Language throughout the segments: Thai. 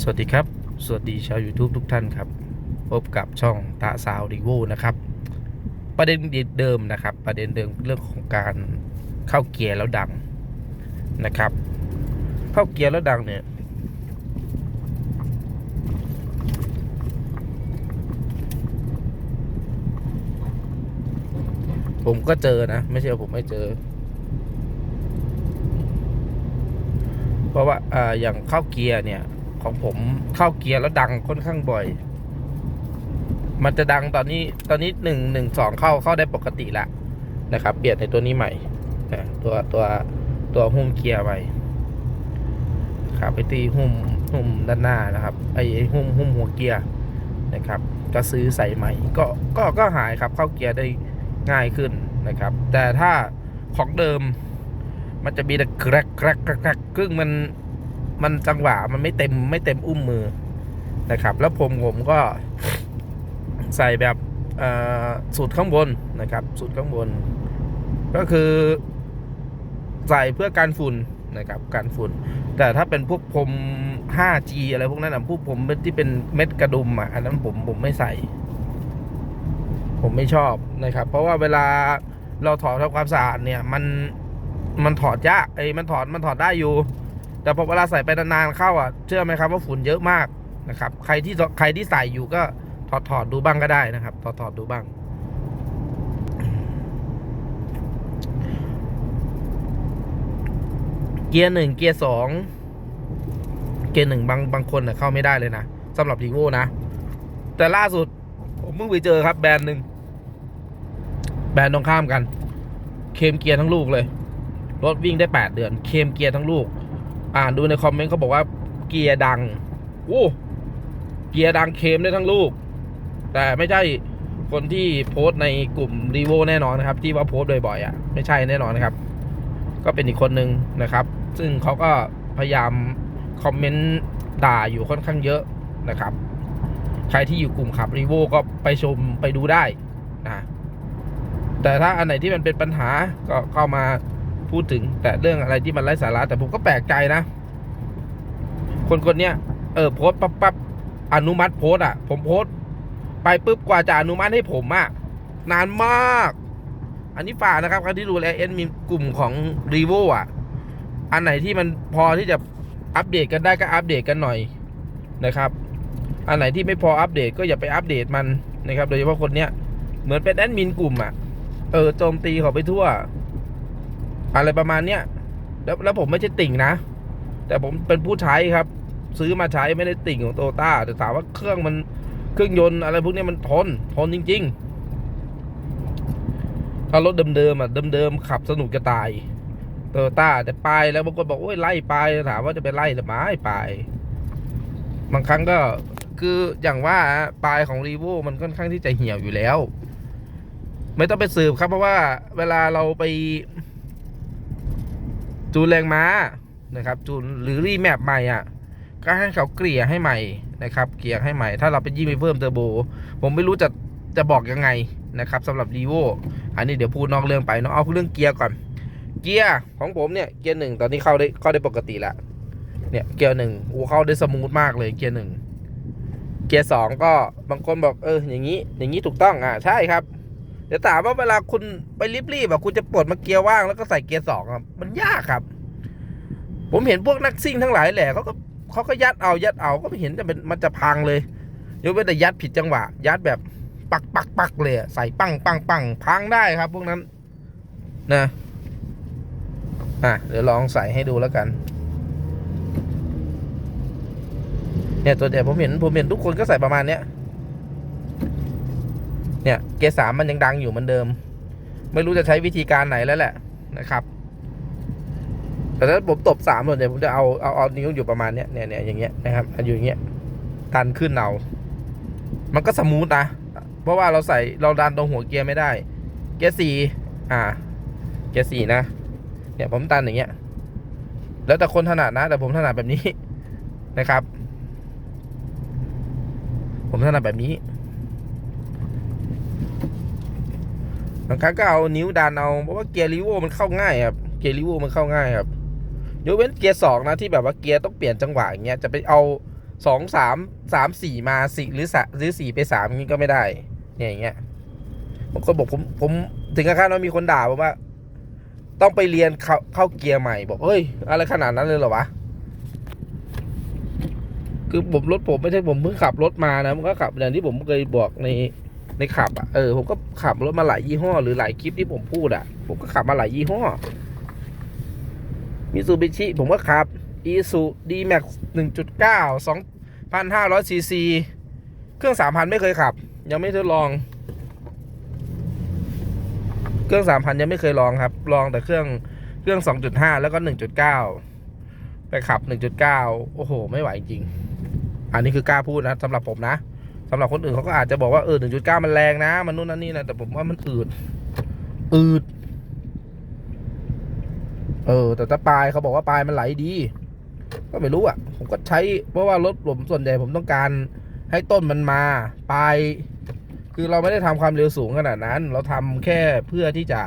สวัสดีครับ สวัสดีชาว YouTube ทุกท่านครับ พบกับช่องตาสาวดีโวนะครับ ประเด็นเดิมนะครับ ประเด็นเดิมเรื่องของการเข้าเกียร์แล้วดังนะครับ เข้าเกียร์แล้วดังเนี่ย ผมก็เจอนะ ไม่ใช่ว่าผมไม่เจอ เพราะว่าอ่าอย่างเข้าเกียร์เนี่ย ของผมเข้าเกียร์แล้วดังค่อนข้างบ่อย มันจะดังตอนนี้ตอนนี้หนึ่งหนึ่งสองเข้าเข้าได้ปกติแล้วนะครับ เปลี่ยนในตัวนี้ใหม่นะตัวตัวตัวหุ้มเกียร์ใหม่ครับไปตีหุ้มหุ้มด้านหน้านะครับไอ้หุ้มหุ้มหัวเกียร์นะครับ ก็ซื้อใส่ใหม่ ก็ก็ก็หายครับเข้าเกียร์ได้ง่ายขึ้นนะครับ แต่ถ้าของเดิมมันจะมีแต่กรกแกรกแกรกแกรกครึ่งมัน มันจังหวะมันไม่เต็มไม่เต็มอุ้มมือนะครับ แล้วผมผมก็ใส่แบบสูตรข้างบนนะครับสูตรข้างบน ก็คือใส่เพื่อการฝุ่นนะครับการฝุ่น แต่ถ้าเป็นพวกผม 5G อะไรพวกนั้นนะพวกผมที่เป็นเม็ดกระดุมอะอันนั้นผมผมไม่ใส่ ผมไม่ชอบนะครับ เพราะว่าเวลาเราถอดทำความสะอาดเนี่ย มันมันถอดยากไอ้มันถอดมันถอดได้อยู่ แต่พอเวลาใส่ไปนานๆเข้าอะเชื่อไหมครับว่าฝุ่นเยอะมากนะครับ ใครที่ใครที่ใส่อยู่ก็ถอดถอดดูบ้างก็ได้นะครับ ถอดถอดดูบ้างเกียร์หนึ่งเกียร์สองเกียร์หนึ่งบางบางคนเน่ะเข้าไม่ได้เลยนะสำหรับดีโวนะ แต่ล่าสุด ผมเพิ่งไปเจอครับแบรนด์หนึ่งแบรนด์ตรงข้ามกัน เคมเกียร์ทั้งลูกเลย รถวิ่งได้8เดือน เคมเกียร์ทั้งลูก อ่านดูในคอมเมนต์เขาบอกว่าเกียร์ดังโอ้เกียร์ดังเคมได้ทั้งลูก แต่ไม่ใช่คนที่โพสต์ในกลุ่มรีโวแน่นอนนะครับ ที่ว่าโพสต์บ่อยๆอะไม่ใช่แน่นอนนะครับ ก็เป็นอีกคนหนึ่งนะครับ ซึ่งเขาก็พยายามคอมเมนต์ด่าอยู่ค่อนข้างเยอะนะครับ ใครที่อยู่กลุ่มขับรีโวก็ไปชมไปดูได้นะแต่ถ้าอันไหนที่มันเป็นปัญหาก็เข้ามา พูดถึง แต่เรื่องอะไรที่มันไร้สาระ แต่ผมก็แปลกใจนะ คนคนเนี้ยเออโพสปั๊บปั๊บอนุมัติโพสอะ ผมโพสไปปุ๊บกว่าจะอนุมัติให้ผมอะนานมาก อันนี้ฝากนะครับใครที่ดูแลเอ็นมีกลุ่มของรีโวอะ อันไหนที่มันพอที่จะอัปเดตกันได้ก็อัปเดตกันหน่อยนะครับ อันไหนที่ไม่พออัปเดตก็อย่าไปอัปเดตมันนะครับ โดยเฉพาะคนเนี้ยเหมือนเป็นแอดมินกลุ่มอะ เออโจมตีเขาไปทั่ว อะไรประมาณเนี้ยแล้วแล้วผมไม่ใช่ติ่งนะ แต่ผมเป็นผู้ใช้ครับ ซื้อมาใช้ไม่ได้ติ่งของโตต้าแต่ถามว่าเครื่องมันเครื่องยนต์อะไรพวกนี้มันทนทนจริง ๆ ถ้ารถเดิมๆอะเดิมๆขับสนุกจะตายโตต้าแต่ไปแล้วบางคนบอกโอ้ยไล่ไปถามว่าจะไปไล่หรือไม่ไปบางครั้งก็คืออย่างว่าปลายของรีโวมันค่อนข้างที่จะเหี่ยวอยู่แล้ว ไม่ต้องไปสืบครับเพราะว่าเวลาเราไป จูนแรงม้านะครับจูนหรือรีแมปใหม่อะก็ให้เขาเกลี่ยให้ใหม่นะครับ เกลี่ยให้ใหม่ ถ้าเราไปยิ่งไปเพิ่มเทอร์โบ ผมไม่รู้จะจะบอกยังไงนะครับสำหรับรีโวอันนี้เดี๋ยวพูดนอกเรื่องไปเนาะเอาเรื่องเกียร์ก่อน เกียร์ของผมเนี่ยเกียร์หนึ่งตอนนี้เข้าได้เข้าได้ปกติแล้วเนี่ยเกียร์หนึ่งโอ้เข้าได้สมูทมากเลยเกียร์หนึ่งเกียร์สองก็บางคนบอกเอออย่างนี้ อย่างนี้ถูกต้องอะใช่ครับ ดี๋ยวถามว่าเวลาคุณไปรีบๆอะคุณจะปลดมาเกียร์ว่างแล้วก็ใส่เกียร์สองอะมันยากครับ ผมเห็นพวกนักซิ่งทั้งหลายแหละเขาก็เขาก็ยัดเอายัดเอาก็ไม่เห็นจะเป็นมันจะพังเลยยกเว้นแต่ยัดผิดจังหวะ ยัดแบบปักปักปักเลยใส่ปังปังปังพังได้ครับ พวกนั้นนะอะเดี๋ยวลองใส่ให้ดูแล้วกันเนี่ยตัวเดียวผมเห็นผมเห็นทุกคนก็ใส่ประมาณเนี้ย เนี่ยเกียร์สามมันยังดังอยู่เหมือนเดิม ไม่รู้จะใช้วิธีการไหนแล้วแหละนะครับ แต่ถ้าผมตบสามส่วนใหญ่ผมจะเอาเอาเอานิ้วอยู่ประมาณเนี้ยเนี่ยเนี่ยอย่างเงี้ยนะครับอยู่อย่างเงี้ยดันขึ้นเอา มันก็สมูทนะ เพราะว่าเราใส่เราดันตรงหัวเกียร์ไม่ได้ เกียร์สี่อ่า เกียร์สี่นะ เนี่ยผมดันอย่างเงี้ย แล้วแต่คนถนัดนะ แต่ผมถนัดแบบนี้นะครับ ผมถนัดแบบนี้บางครั้งก็เอานิ้วดันเอาเพราะว่าเกียร์ลิโวมันเข้าง่ายครับเกียร์ลิโวมันเข้าง่ายครับยกเว้นเกียร์สองนะที่แบบว่าเกียร์ต้องเปลี่ยนจังหวะอย่างเงี้ยจะไปเอาสองสามสามสี่มาสี่หรือสหรือสี่ไปสามนี้ก็ไม่ได้ เนี่ยอย่างเงี้ยบางคนบอกผมผมถึงกับขั้นว่ามีคนด่าผมว่า ต้องไปเรียนเข้าเข้าเกียร์ใหม่บอกเฮ้ย อะไรขนาดนั้นเลยเหรอวะคือผมรถผมไม่ใช่ผมเพิ่งขับรถมานะมันก็ขับอย่างที่ผมเคยบอกใน ในขับอะเออผมก็ขับรถมาหลายยี่ห้อหรือหลายคลิปที่ผมพูดอะ ผมก็ขับมาหลายยี่ห้อมิซูบิชิผมก็ขับอีซูดีแม็กหนึ่งจุดเก้าสองพันห้าร้อยซีซีเครื่องสามพันไม่เคยขับ ยังไม่ทดลอง เครื่องสามพันยังไม่เคยลองครับ ลองแต่เครื่องเครื่องสองจุดห้าแล้วก็หนึ่งจุดเก้าไปขับหนึ่งจุดเก้าโอ้โห ไม่ไหวจริง อันนี้คือกล้าพูดนะสำหรับผมนะ สำหรับคนอื่นเขาก็อาจจะบอกว่าเออหนึ่งจุดเก้ามันแรงนะ มันนู่นนั่นนี่นะแต่ผมว่ามันอืดอืดเออ แต่ถ้าปลายเขาบอกว่าปลายมันไหลดี ก็ไม่รู้อะ ผมก็ใช้เพราะว่ารถผมส่วนใหญ่ผมต้องการให้ต้นมันมาปลายคือเราไม่ได้ทำความเร็วสูงขนาดนั้น เราทำแค่เพื่อที่จะ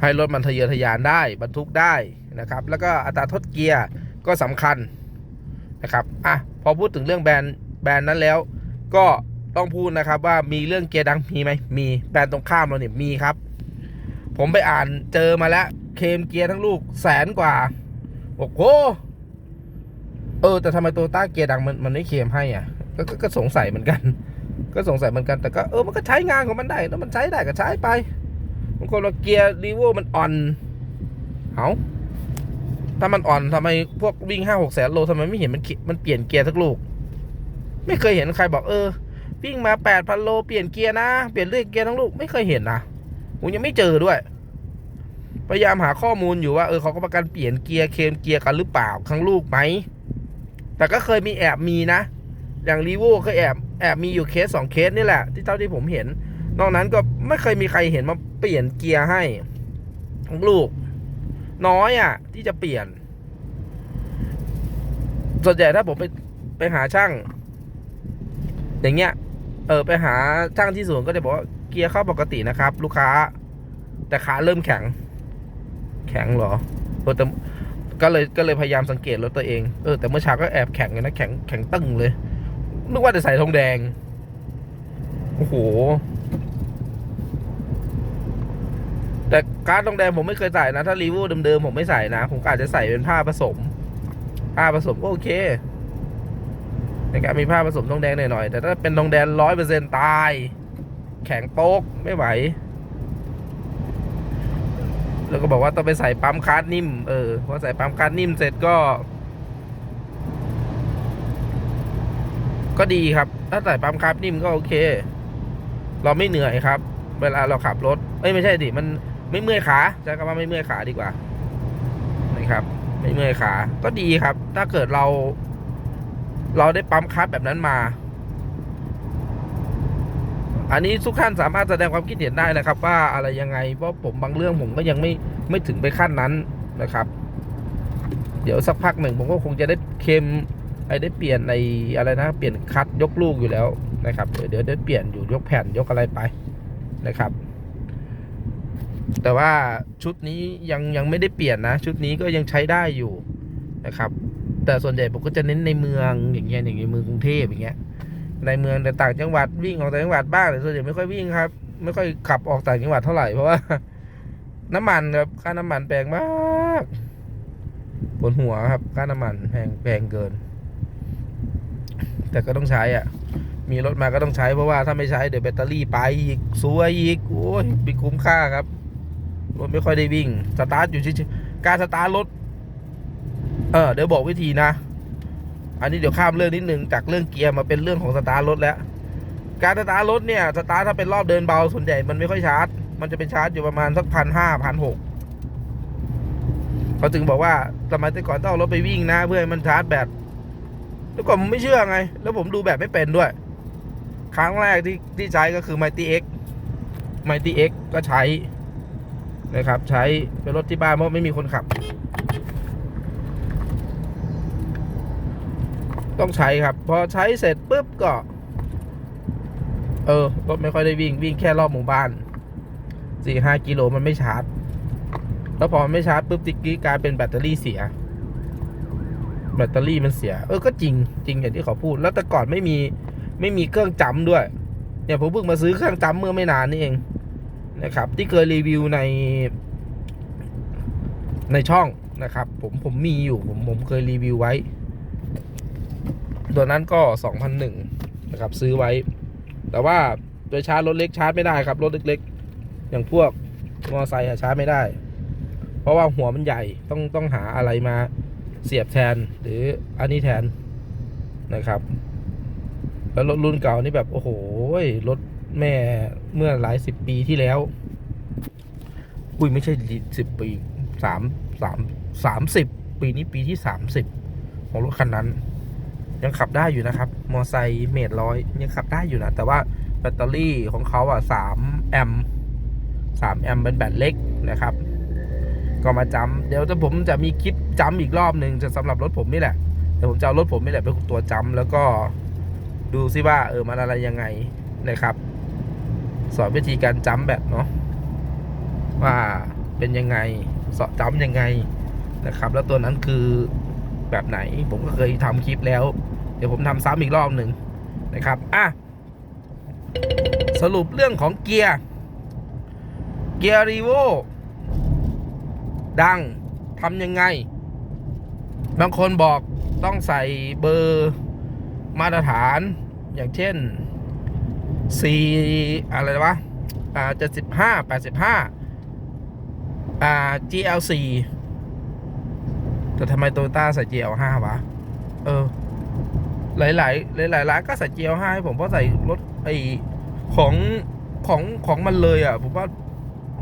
ให้รถมันทะเยอทะยานได้บรรทุกได้นะครับ แล้วก็อัตราทดเกียร์ก็สำคัญนะครับ อะ พอพูดถึงเรื่องแบรนด์ บรนด์นั้นแล้ว ก็ต้องพูดนะครับว่ามีเรื่องเกียร์ดังมีไหมมีแบรนด์ตรงข้ามเราเนี่ยมีครับ ผมไปอ่านเจอมาแล้วเคมเกียร์ทั้งลูกแสนกว่าโอ้โหเออแต่ทำไมโตต้าเกียร์ดังมันมันไม่เคมให้อะก็ก็ก็สงสัยเหมือนกัน ก็สงสัยเหมือนกันแต่ก็เออมันก็ใช้งานของมันได้แล้วมันใช้ได้ก็ใช้ไปบางคนว่าเกียร์รีโวมันอ่อนเอาถ้ามันอ่อนทำไมพวกวิ่งห้าหกแสนโลทำไมไม่เห็นมันมันเปลี่ยนเกียร์สักลูก ไม่เคยเห็นใครบอกเออวิ่งมาแปดพันโลเปลี่ยนเกียร์นะ เปลี่ยนเรื่อยเกียร์ทั้งลูกไม่เคยเห็นนะผมยังไม่เจอด้วย พยายามหาข้อมูลอยู่ว่าเออเขาก็ประกันเปลี่ยนเกียร์เคมเกียร์กันหรือเปล่าครั้งลูกไหมแต่ก็เคยมีแอบมีนะ อย่างรีโวเคยแอบแอบมีอยู่เคสสองเคสนี่แหละ ที่เท่าที่ผมเห็น นอกนั้นก็ไม่เคยมีใครเห็นมาเปลี่ยนเกียร์ให้ของลูก น้อยอะ ที่จะเปลี่ยนส่วนใหญ่ถ้าผมไปไปหาช่าง อย่างเงี้ยเออไปหาช่างที่ศูนย์ก็จะบอกว่าเกียร์เข้าปกตินะครับ ลูกค้า แต่ขาเริ่มแข็ง แข็งเหรอเออแต่ก็เลยก็เลยพยายามสังเกตรถตัวเองเออแต่เมื่อเช้าก็แอบแข็งเลยนะแข็งแข็งตึงเลยนึกว่าจะใส่ทองแดงโอ้โหแต่การ์ดทองแดงผมไม่เคยใส่นะ ถ้ารีวิวเดิมๆผมไม่ใส่นะ ผมอาจจะใส่เป็นผ้าผสม ผ้าผสมก็โอเค นการมีผ้าผสมทองแดงหน่อยๆแต่ถ้าเป็นทองแดงร้อยเปอร์เซ็นตาย แข็งโป๊กไม่ไหว แล้วก็บอกว่าต้องไปใส่ปั๊มคาร์ดนิ่ม เออพอใส่ปั๊มคาร์ดนิ่มเสร็จก็ ก็ดีครับ ถ้าใส่ปั๊มคาร์บนิ่มก็โอเค เราไม่เหนื่อยครับ เวลาเราขับรถเอ้ยไม่ใช่ดิมันไม่เมื่อยขาใช้คำว่าไม่เมื่อยขาดีกว่านะครับ ไม่เมื่อยขาก็ดีครับ ถ้าเกิดเรา เราได้ปั๊มคาร์บแบบนั้นมา อันนี้ทุกท่านสามารถแสดงความคิดเห็นได้นะครับ ว่าอะไรยังไง เพราะผมบางเรื่องผมก็ยังไม่ไม่ถึงไปขั้นนั้นนะครับ เดี๋ยวสักพักหนึ่งผมก็คงจะได้เค็มไอ้ได้เปลี่ยนในอะไรนะ เปลี่ยนคัดยกลูกอยู่แล้วนะครับ เดี๋ยวได้เปลี่ยนอยู่ยกแผ่นยกอะไรไปนะครับ แต่ว่าชุดนี้ยังยังไม่ได้เปลี่ยนนะ ชุดนี้ก็ยังใช้ได้อยู่นะครับ แต่ส่วนใหญ่ผมก็จะเน้นในเมืองอย่างเงี้ยอย่างในเมืองกรุงเทพอย่างเงี้ยในเมืองแต่ต่างจังหวัดวิ่งออกต่างจังหวัดบ้างแต่ส่วนใหญ่ไม่ค่อยวิ่งครับ ไม่ค่อยขับออกต่างจังหวัดเท่าไหร่เพราะว่า น้ำมันครับค่าน้ำมันแพงมากปวดหัวครับค่าน้ำมันแพงแพงเกิน แต่ก็ต้องใช้อะ มีรถมาก็ต้องใช้เพราะว่าถ้าไม่ใช้เดี๋ยวแบตเตอรี่ไปอีกซวยอีกโอ้ยไม่คุ้มค่าครับรถไม่ค่อยได้วิ่งสตาร์ทอยู่เฉยๆการสตาร์ทรถ เออเดี๋ยวบอกวิธีนะ อันนี้เดี๋ยวข้ามเรื่องนิดนึงจากเรื่องเกียร์มาเป็นเรื่องของสตาร์ทรถแล้ว การสตาร์ทรถเนี่ยสตาร์ทถ้าเป็นรอบเดินเบาส่วนใหญ่มันไม่ค่อยชาร์จ มันจะเป็นชาร์จอยู่ประมาณสักพันห้าพันหกเขาถึงบอกว่าสมัยแต่ก่อนต้องเอารถไปวิ่งนะเพื่อให้มันชาร์จแบตแล้วก่อนผมไม่เชื่อไง แล้วผมดูแบบไม่เป็นด้วย ครั้งแรกที่ที่ใช้ก็คือ Mighty X Mighty X ก็ใช้นะครับ ใช้เป็นรถที่บ้านเพราะไม่มีคนขับ ต้องใช้ครับ พอใช้เสร็จปุ๊บก็ เออรถไม่ค่อยได้วิ่งวิ่งแค่รอบหมู่บ้านสี่ห้ากิโลมันไม่ชาร์จ แล้วพอมันไม่ชาร์จปุ๊บติ๊กกี้กลายเป็นแบตเตอรี่เสีย แบตเตอรี่มันเสีย เออก็จริง จริงอย่างที่เขาพูด แล้วแต่ก่อนไม่มีไม่มีเครื่องจำด้วย เนี่ยผมเพิ่งมาซื้อเครื่องจำเมื่อไม่นานนี่เองนะครับ ที่เคยรีวิวใน ในช่องนะครับ ผมผมมีอยู่ผมผมเคยรีวิวไว้ ตัวนั้นก็สองพันหนึ่งนะครับซื้อไว้ แต่ว่าโดยชาร์จรถเล็กชาร์จไม่ได้ครับรถเล็กๆ อย่างพวกมอไซค์อะชาร์จไม่ได้ เพราะว่าหัวมันใหญ่ต้องต้องหาอะไรมาเสียบแทนหรืออันนี้แทนนะครับ แล้วรถรุ่นเก่านี่แบบ โอ้โหรถแม่เมื่อหลายสิบปีที่แล้ว อุ้ยไม่ใช่สิบปีสามสามสามสิบปีนี้ปีที่สามสิบของรถคันนั้น ยังขับได้อยู่นะครับ มอไซค์เมตรร้อยยังขับได้อยู่นะ แต่ว่าแบตเตอรี่ของเขาอะสามแอมสามแอมเป็นแบตเล็กนะครับ ก็มาจำเดี๋ยวจะผมจะมีคลิปจำอีกรอบหนึ่งจะสำหรับรถผมนี่แหละ เดี๋ยวผมจะเอารถผมนี่แหละเป็นตัวจำแล้วก็ดูซิว่าเออมันอะไรยังไงนะครับ สอนวิธีการจำแบบเนาะว่าเป็นยังไงสอนจำยังไงนะครับ แล้วตัวนั้นคือ แบบไหน ผมก็เคยทำคลิปแล้ว เดี๋ยวผมทำซ้ำอีกรอบหนึ่งนะครับอะสรุปเรื่องของเกียร์ เกียร์รีโวดังทำยังไง บางคนบอกต้องใส่เบอร์มาตรฐานอย่างเช่น C อะไรวะอ่าจะสิบห้าแปดสิบห้าอ่า GL4 แต่ทำไมโตโยต้าใส่ GL5 วะ เออ หลายหลายหลายหลายร้านก็ใส่ GL5 ให้ผมเพราะใส่รถไอของของของมันเลยอะ ผมว่า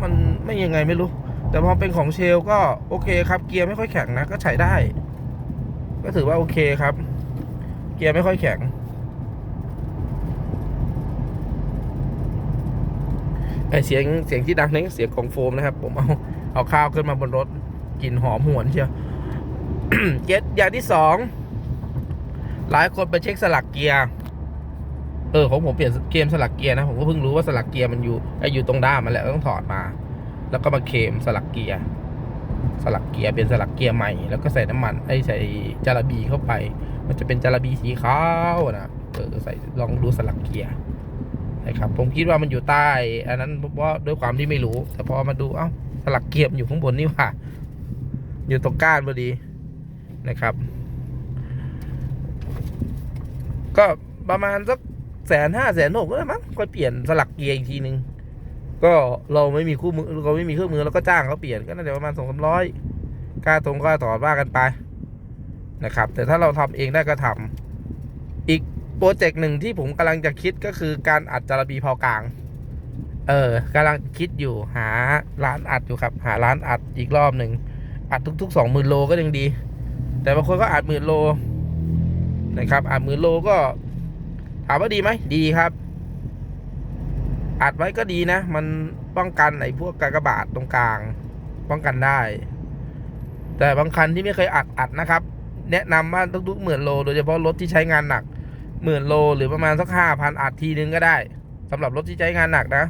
มันไม่ยังไงไม่รู้ แต่พอเป็นของเชลก็โอเคครับ เกียร์ไม่ค่อยแข็งนะ ก็ใช้ได้ ก็ถือว่าโอเคครับ เกียร์ไม่ค่อยแข็ง ไอเสียงเสียงที่ดังนี่เสียงของโฟมนะครับ ผมเอาเอาข้าวขึ้นมาบนรถกลิ่นหอมหวนเชียว เจ็ดอย่างที่สองหลายคนไปเช็คสลักเกียร์เออของผมเปลี่ยนเกมสลักเกียร์นะผมก็เพิ่งรู้ว่าสลักเกียร์มันอยู่ไออยู่ตรงด้ามมันแหละต้องถอดมา แล้วก็มาเคมสลักเกียร์สลักเกียร์เป็นสลักเกียร์ใหม่แล้วก็ใส่น้ำมันไอ้ใส่จาระบีเข้าไป มันจะเป็นจาระบีสีขาวนะเออใส่ลองดูสลักเกียร์นะครับผมคิดว่ามันอยู่ใต้ อันนั้นเพราะด้วยความที่ไม่รู้ แต่พอมาดูเอ้าสลักเกียร์อยู่ข้างบนนี่ว่าอยู่ตรงก้านพอดี นะครับ ก็ประมาณสักแสนห้าแสนหกก็ได้มั้งค่อยเปลี่ยนสลักเกียร์อีกทีหนึงก็เราไม่มีคู่มือเราไม่มีเครื่องมือเราก็จ้างเขาเปลี่ยนก็น่าจะประมาณสองสามร้อยค่าตรงค่าถอดว่ากันไปนะครับ แต่ถ้าเราทำเองได้ก็ทำอีกโปรเจกต์หนึ่งที่ผมกำลังจะคิดก็คือการอัดจารบีเผากลาง เออกำลังคิดอยู่หาร้านอัดอยู่ครับ หาร้านอัดอีกรอบหนึ่งอัดทุกๆสองหมื่นโลก็ยังดี แต่บางคนก็อัดหมื่นโลนะครับอัดหมื่นโลก็ถามว่าดีไหมดีครับอัดไว้ก็ดีนะ มันป้องกันไอ้พวกกากบาทตรงกลาง ป้องกันได้ แต่บางคันที่ไม่เคยอัดอัดนะครับ แนะนำว่าทุกๆหมื่นโลโดยเฉพาะรถที่ใช้งานหนักหมื่นโลหรือประมาณสักห้าพันอัดทีนึงก็ได้สำหรับรถที่ใช้งานหนักนะ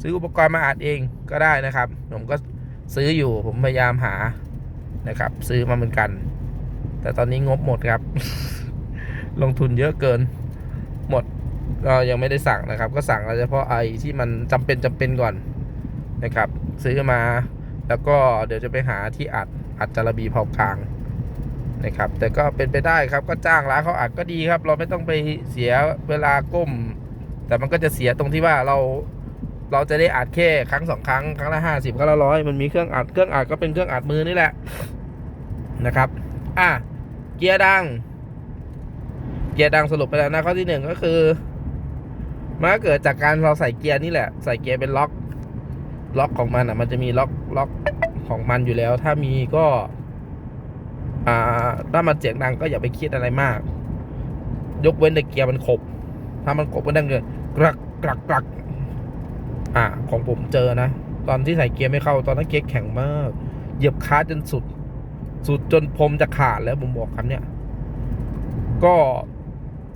ซื้ออุปกรณ์มาอัดเองก็ได้นะครับ ผมก็ซื้ออยู่ผมพยายามหานะครับ ซื้อมาเหมือนกัน แต่ตอนนี้งบหมดครับ ลงทุนเยอะเกิน หมดก็ยังไม่ได้สั่งนะครับ ก็สั่งเฉพาะไอที่มันจำเป็นจำเป็นก่อนนะครับ ซื้อมาแล้วก็เดี๋ยวจะไปหาที่อัดอัดจารบีเผากลางนะครับ แต่ก็เป็นไปได้ครับก็จ้างร้านเขาอัดก็ดีครับ เราไม่ต้องไปเสียเวลาก้ม แต่มันก็จะเสียตรงที่ว่าเราเราจะได้อัดแค่ครั้งสองครั้งครั้งละห้าสิบครั้งละร้อยมันมีเครื่องอัดเครื่องอัดก็เป็นเครื่องอัดมือนี่แหละนะครับ อะ เกียร์ดัง เกียร์ดังสรุปไปแล้วนะข้อที่หนึ่งก็คือมันก็เกิดจากการเราใส่เกียร์นี่แหละ ใส่เกียร์เป็นล็อก ล็อกของมันอะ มันจะมีล็อกล็อกของมันอยู่แล้ว ถ้ามีก็ อ่า ถ้ามันเสียงดังก็อย่าไปคิดอะไรมาก ยกเว้นแต่เกียร์มันขบ ถ้ามันขบมันดังเกินกรักกรักกรักอ่า ของผมเจอนะ ตอนที่ใส่เกียร์ไม่เข้า ตอนนั้นเกียร์แข็งมาก เหยียบคลัสจนสุด สุดจนพรมจะขาดแล้วผมบอกคำเนี้ยก็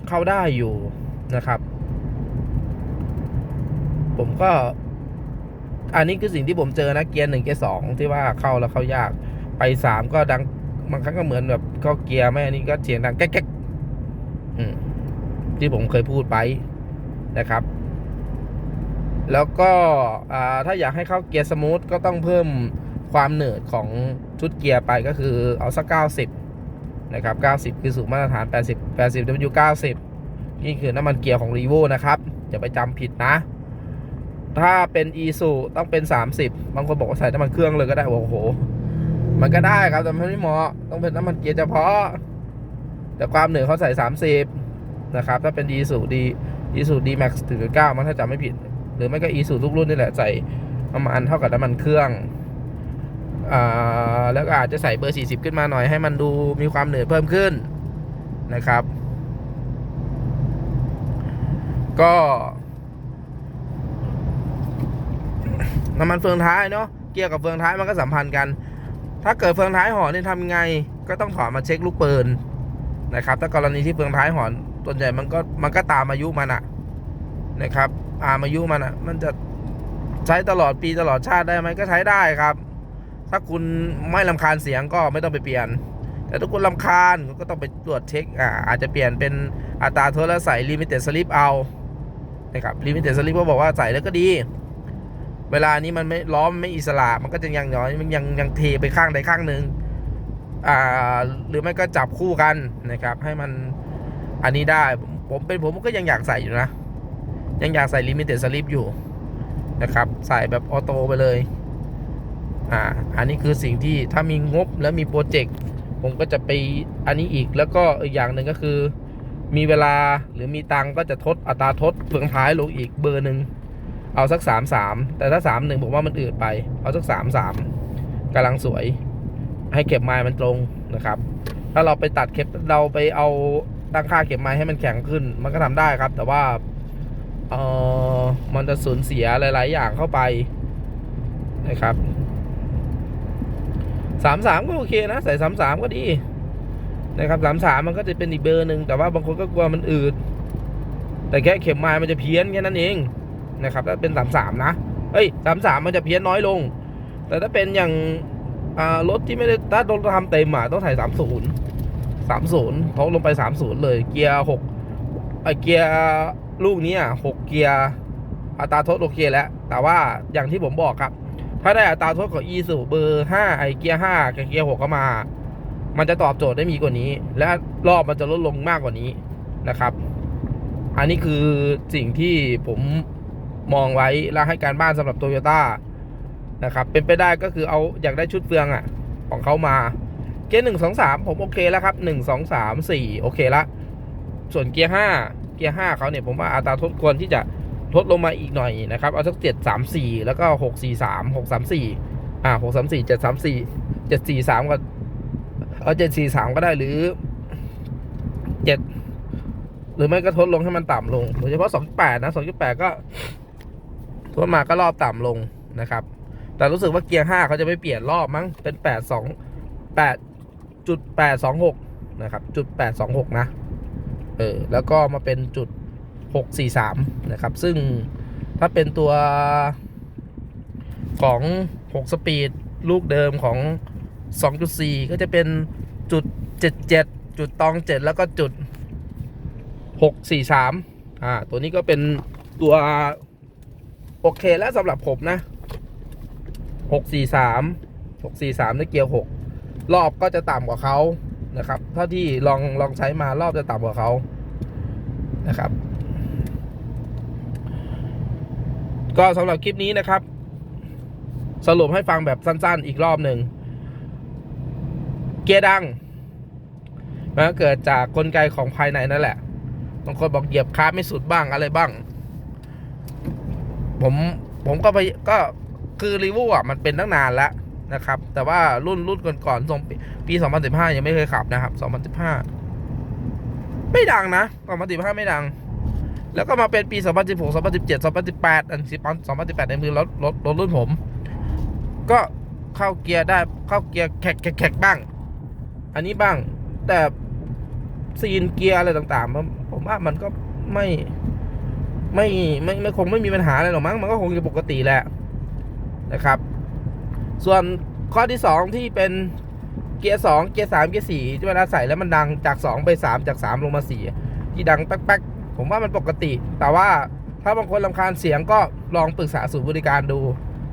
เข้าได้อยู่นะครับ ผมก็ อันนี้คือสิ่งที่ผมเจอนะเกียร์หนึ่งเกียร์สองที่ว่าเข้าแล้วเข้ายาก ไปสามก็ดังบางครั้งก็เหมือนแบบเข้าเกียร์ไม่อันนี้ก็เสียงดังแก๊กที่ผมเคยพูดไปนะครับ แล้วก็ถ้าอยากให้เข้าเกียร์สมูทก็ต้องเพิ่ม ความเหนืดของชุดเกียร์ไปก็คือเอาสัก 90 นะครับ 90 คือสูงมาตรฐาน 80 80 W 90 นี่คือน้ำมันเกียร์ของ r ีโวนะครับ อย่าไปจำผิดนะ ถ้าเป็น e s u ต้องเป็น 30 บางคนบอกว่าใส่น้ำมันเครื่องเลยก็ได้โอ้โห มันก็ได้ครับแต่มันไม่เหมาะต้องเป็นน้ำมันเกียร์เฉพาะ แต่ความเหนือเขาใส่ 30 นะครับ ถ้าเป็น e s u ดี e s u d max ถึง9มันถ้าจำไม่ผิด หรือไม่ก็ e s u ทุกรุ่นนี่แหละใส่ประมาณเท่ากับน้ำมันเครื่อง แล้วก็อาจจะใส่เบอร์ 40 ขึ้นมาหน่อยให้มันดูมีความเหนื่อยเพิ่มขึ้นนะครับ ก็น้ำมันเฟืองท้ายเนาะเกียร์กับเฟืองท้ายมันก็สัมพันธ์กัน ถ้าเกิดเฟืองท้ายหอนเนี่ยทำไง ก็ต้องถอดมาเช็คลูกปืนนะครับถ้ากรณีที่เฟืองท้ายหอนส่วนใหญ่มันก็มันก็ตามอายุมันอะนะครับตามอายุมันอะมันจะใช้ตลอดปีตลอดชาติได้ไหมก็ใช้ได้ครับ ถ้าคุณไม่ลำคาญเสียงก็ไม่ต้องไปเปลี่ยน แต่ถ้าคุณลำคาญก็ต้องไปตรวจเช็คอ่าอาจจะเปลี่ยนเป็นอัตราโทษแล้วใส่ลิมิเต็ดสลิปเอานะครับลิมิเต็ดสลิปก็บอกว่าใส่แล้วก็ดี เวลานี้มันไม่ล้อมไม่อิสระมันก็จะยังย้อยมันยังยังเทไปข้างใดข้างหนึ่งอ่าหรือไม่ก็จับคู่กันนะครับ ให้มันอันนี้ได้ผมเป็นผมก็ยังอยากใส่อยู่นะ ยังอยากใส่ลิมิเต็ดสลิปอยู่นะครับ ใส่แบบออโต้ไปเลย อ่าอันนี้คือสิ่งที่ถ้ามีงบและมีโปรเจกต์ผมก็จะไปอันนี้อีกแล้วก็อีกอย่างหนึ่งก็คือ มีเวลาหรือมีตังก็จะทดอัตราทดเฟืองท้ายลงอีกเบอร์หนึ่งเอาสักสามสามแต่ถ้าสามหนึ่งผมว่ามันอืดไป เอาสักสามสามกำลังสวย ให้เข็มไม้มันตรงนะครับ ถ้าเราไปตัดเข็มเราไปเอาตั้งค่าเข็มไม้ให้มันแข็งขึ้น มันก็ทำได้ครับ แต่ว่าเออมันจะสูญเสียหลาย ๆ อย่างเข้าไปนะครับ สามสามก็โอเคนะ ใส่สามสามก็ดีนะครับสามสามมันก็จะเป็นอีกเบอร์หนึ่งแต่ว่าบางคนก็กลัวมันอืด แต่แค่เข็มไม้มันจะเพี้ยนแค่นั้นเองนะครับถ้าเป็น33นะเอ้ย33มันจะเพี้ยนน้อยลง แต่ถ้าเป็นอย่างรถที่ไม่ได้ถ้ารถทำเต็มอะต้องถ่สามศูนย30 30ทกลงไป30เลย เกียร์6ไอเกียร์ลูกนี้ย6เกียร์อัตราทดโอเคแล้ว แต่ว่าอย่างที่ผมบอกครับ ถ้าได้อัตราทดของ e สูเบอร์5ไอเกียร์5กับเกียร์6เข้ามา มันจะตอบโจทย์ได้มีกว่านี้ และรอบมันจะลดลงมากกว่านี้นะครับ อันนี้คือสิ่งที่ผมมองไว้แล้วให้การบ้านสำหรับโตโยต้านะครับเป็นไปได้ก็คือเอาอยากได้ชุดเฟืองอะ ของเขามา เกียร์หนึ่งสองสามผมโอเคแล้วครับหนึ่งสองสามสี่โอเคละ ส่วนเกียร์ห้าเกียร์ห้าเขาเนี่ยผมว่าอัตราทดควรที่จะ ลดลงมาอีกหน่อยนะครับ เอาสักเจ็ดสามสี่แล้วก็หกสี่สามหกสามสี่อ่าหกสามสี่เจ็ดสามสี่เจ็ดสี่สามก็เอาเจ็ดสี่สามก็ได้หรือเจ็ดหรือไม่ก็ทดลงให้มันต่ำลงโดยเฉพาะสองแปดนะสองจุดแปดก็ทวนมาก็รอบต่ำลงนะครับ แต่รู้สึกว่าเกียร์ห้าเขาจะไม่เปลี่ยนรอบมั้งเป็นแปดสองแปดจุดแปดสองหกนะครับจุดแปดสองหกนะ เออ แล้วก็มาเป็นจุด หกสี่สามนะครับ ซึ่งถ้าเป็นตัวของหกสปีด ลูกเดิมของสองจุดสี่ก็จะเป็นจุดเจ็ดเจ็ดจุดตองเจ็ดแล้วก็จุดหกสี่สามอ่า ตัวนี้ก็เป็นตัว โอเคแล้วสำหรับผมนะหกสี่สามหกสี่สามในเกียร์หกรอบก็จะต่ำกว่าเขานะครับ เท่าที่ลองลองใช้มารอบจะต่ำกว่าเขานะครับ ก็สำหรับคลิปนี้นะครับ สรุปให้ฟังแบบสั้นๆ อีกรอบหนึ่ง เกียร์ดังมันก็เกิดจากกลไกของภายในนั่นแหละบางคนบอกเหยียบคาร์บไม่สุดบ้างอะไรบ้าง ผมผมก็ไปก็คือรีวิวอะมันเป็นตั้งนานแล้วนะครับ แต่ว่ารุ่นรุ่นก่อนๆส่งปี 2015 ยังไม่เคยขับนะครับ 2015 ไม่ดังนะ 2015 ไม่ดัง แล้วก็มาเป็นปี 2016 2017 2018 อันสิ2018 ในมือรถรถรถรุ่นผม ก็เข้าเกียร์ได้เข้าเกียร์แขกแขกแขกบ้าง อันนี้บ้าง แต่ซีนเกียร์อะไรต่างๆ ผมว่ามันก็ไม่ไม่ไม่ไม่คงไม่มีปัญหาอะไรหรอกมั้ง มันก็คงจะปกติแหละนะครับ ส่วนข้อที่สองที่เป็นเกียร์สองเกียร์สามเกียร์สี่ที่เวลาใส่แล้วมันดังจากสองไปสามจากสามลงมาสี่ที่ดังแป๊กๆ ผมว่ามันปกติ แต่ว่าถ้าบางคนลำคาญเสียงก็ลองปรึกษาศูนย์บริการดู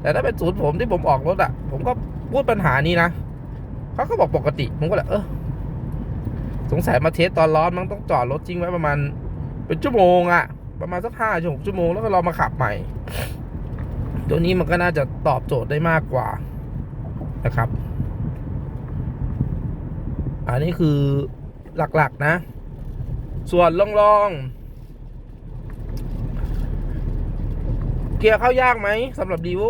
แต่ถ้าเป็นศูนย์ผมที่ผมออกรถอะ ผมก็พูดปัญหานี้นะเขาก็บอกปกติ ผมก็เลยเออสงสัยมาเทสตอนร้อนมันต้องจอดรถจริงไว้ประมาณ เป็นชั่วโมงอะประมาณสักห้าชั่วโมงชั่วโมงแล้วก็ลองมาขับใหม่ ตัวนี้มันก็น่าจะตอบโจทย์ได้มากกว่านะครับ อันนี้คือหลักๆนะ ส่วนลองๆ เกียร์เข้ายากไหมสำหรับดีโว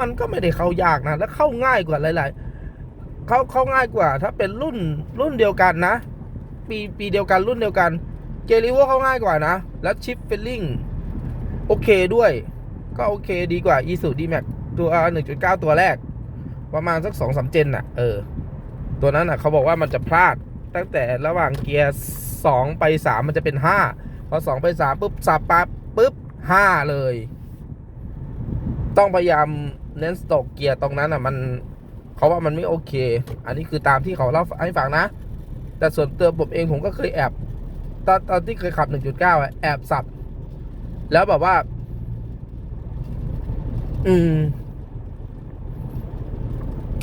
มันก็ไม่ได้เข้ายากนะ แล้วเข้าง่ายกว่าหลาย ๆ เข้าเข้าง่ายกว่า ถ้าเป็นรุ่นรุ่นเดียวกันนะ ปีปีเดียวกันรุ่นเดียวกัน เกลิโวเข้าง่ายกว่านะ แล้วชิปเฟลลิ่งโอเคด้วย ก็โอเคดีกว่า e s u d m a x ตัว1.9ตัวแรก ประมาณสัก2-3เจนน่ะ เออ ตัวนั้นน่ะเขาบอกว่ามันจะพลาดตั้งแต่ระหว่างเกียร์2ไป3มันจะเป็น5พอ2ไป3ปุ๊บสับปั๊บปุ๊บ5เลย ต้องพยายามเน้นสต็อกเกียร์ตรงนั้นอะมันเขาว่ามันไม่โอเค อันนี้คือตามที่เขาเล่าให้ฟังนะ แต่ส่วนตัวผมเองผมก็เคยแอบตอนตอนที่เคยขับ 1.9อะแอบสับ แล้วแบบว่า อืม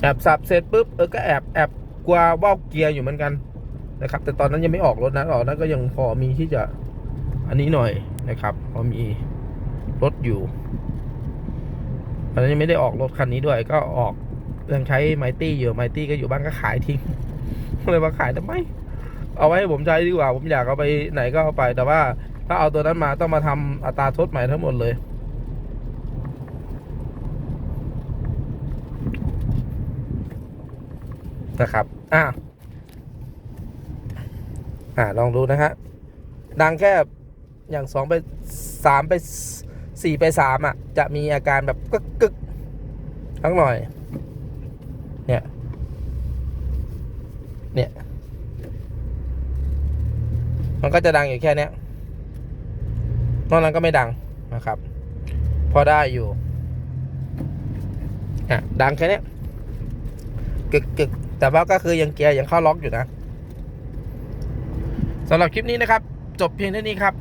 แอบสับเสร็จปุ๊บเออก็แอบแอบกลัวว่าวเกียร์อยู่เหมือนกันนะครับ แต่ตอนนั้นยังไม่ออกรถนะออกนั้นก็ยังพอมีที่จะ อันนี้หน่อยนะครับ พอมีรถอยู่ ตอนนั้นยังไม่ได้ออกรถคันนี้ด้วยก็ออกยังใช้ไมตี้อยู่ไมตี้ก็อยู่บ้านก็ขายทิ้งเลยมาขายทำไมเอาไว้ให้ผมใช้ดีกว่า ผมอยากเอาไปไหนก็เอาไป แต่ว่าถ้าเอาตัวนั้นมาต้องมาทำอัตราทดใหม่ทั้งหมดเลย นะครับ อ่าอ่าลองดูนะฮะดังแค่อย่างสองไปสามไป สี่ไปสามอะ จะมีอาการแบบกึกกึกทั้งหน่อย เนี่ย เนี่ย มันก็จะดังอยู่แค่เนี้ยนอกนั้นก็ไม่ดังนะครับ พอได้อยู่อะดังแค่เนี้ยกึกกึกแต่ว่าก็คือยังเกียร์ยังเข้าล็อกอยู่นะสำหรับคลิปนี้นะครับ จบเพียงเท่านี้ครับ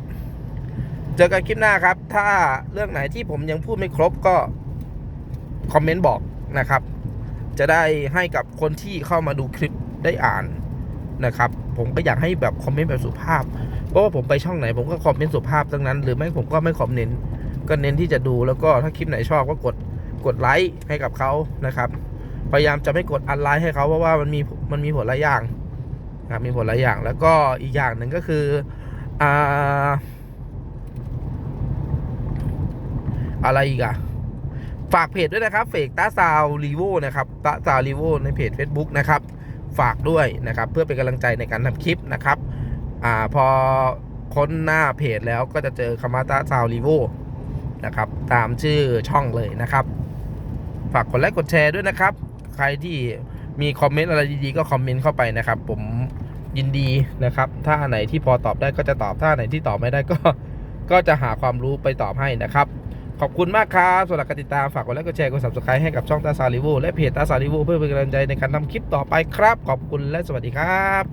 เจอกันคลิปหน้าครับ ถ้าเรื่องไหนที่ผมยังพูดไม่ครบก็ คอมเมนต์บอกนะครับ จะได้ให้กับคนที่เข้ามาดูคลิปได้อ่านนะครับ ผมก็อยากให้แบบคอมเมนต์แบบสุภาพ เพราะว่าผมไปช่องไหน ผมก็คอมเมนต์สุภาพทั้งนั้น หรือไม่ผมก็ไม่คอมเมนต์ก็เน้นที่จะดูแล้วก็ถ้าคลิปไหนชอบก็กดกดไลค์ให้กับเขานะครับ พยายามจะไม่กดอันไลค์ให้เขาเพราะว่ามันมีมันมีผลหลายอย่างนะมีผลหลายอย่าง แล้วก็อีกอย่างหนึ่งก็คืออ่า อะไรอีกอะฝากเพจด้วยนะครับเฟกตาซาวรีโวนะครับตาซาวรีโวในเพจ Facebook นะครับ ฝากด้วยนะครับ เพื่อเป็นกำลังใจในการทำคลิปนะครับอ่าพอค้นหน้าเพจแล้วก็จะเจอคำว่าตาซาวรีโวนะครับตามชื่อช่องเลยนะครับ ฝากกดไลค์กดแชร์ด้วยนะครับ ใครที่มีคอมเมนต์อะไรดีๆก็คอมเมนต์เข้าไปนะครับ ผมยินดีนะครับ ถ้าไหนที่พอตอบได้ก็จะตอบถ้าไหนที่ตอบไม่ได้ก็ ก็จะหาความรู้ไปตอบให้นะครับ ขอบคุณมากครับสำหรับการติดตามฝากกดไลค์กดแชร์กด subscribe ให้กับช่องตาซาลิโวและเพจตาซาลิโวเพื่อเป็นกำลังใจในการทำคลิปต่อไปครับ ขอบคุณและสวัสดีครับ